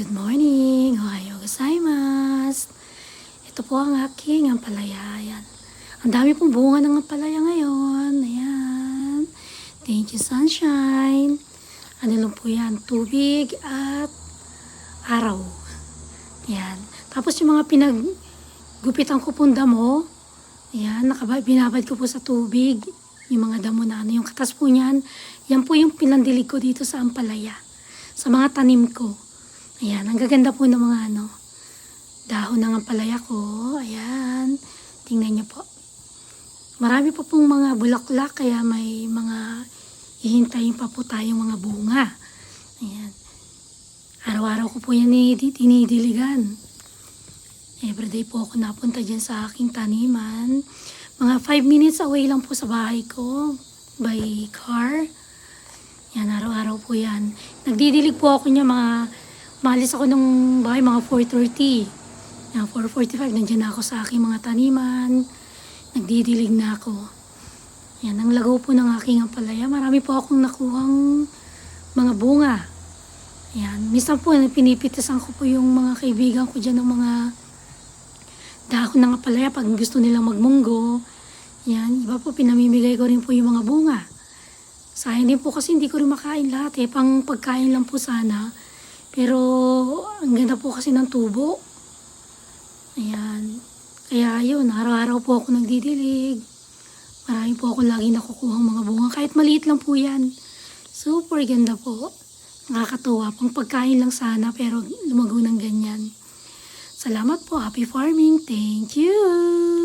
Good morning! Ohayo gozaimasu! Ito po ang aking ampalaya. Ayan. Ang dami pong bunga ng ampalaya ngayon. Ayan. Thank you, sunshine. Ano lang po yan? Tubig at araw. Ayan. Tapos yung mga pinaggupitan ko pong damo, ayan, nakaba, binabad ko po sa tubig. Yung mga damo na ano, yung katas po niyan, yan po yung pinandilig ko dito sa ampalaya. Sa mga tanim ko. Ayan, ang gaganda po ng mga ano, dahon ng ampalaya ko. Ayan, tingnan niyo po. Marami pa pong mga bulaklak, kaya may mga hihintayin pa po tayong mga bunga. Ayan. Araw-araw ko po yan ini- tinidiligan. Everyday po ako napunta dyan sa aking taniman. Mga 5 minutes away lang po sa bahay ko by car. Yan, araw-araw po yan. Nagdidilig po ako niya mga, maalis ako ng bahay mga 4.30. Yan, 4.45, nandiyan na ako sa aking mga taniman. Nagdidilig na ako. Yan, ang lagaw po ng aking ampalaya. Marami po akong nakuhang mga bunga. Yan, minsan po pinipitasan ko po yung mga kaibigan ko dyan ng mga dahon ng ampalaya pag gusto nilang magmunggo. Yan, iba po pinamimigay ko rin po yung mga bunga. Sayang din po kasi hindi ko rin makain lahat eh. Pang pagkain lang po sana. Pero ang ganda po kasi ng tubo. Ayan. Kaya yun, araw-araw po ako nagdidilig. Marami po ako lagi nakukuha mga bunga. Kahit maliit lang po yan. Super ganda po. Nakakatuwa. Pang pagkain lang sana pero lumago ng ganyan. Salamat po. Happy farming. Thank you.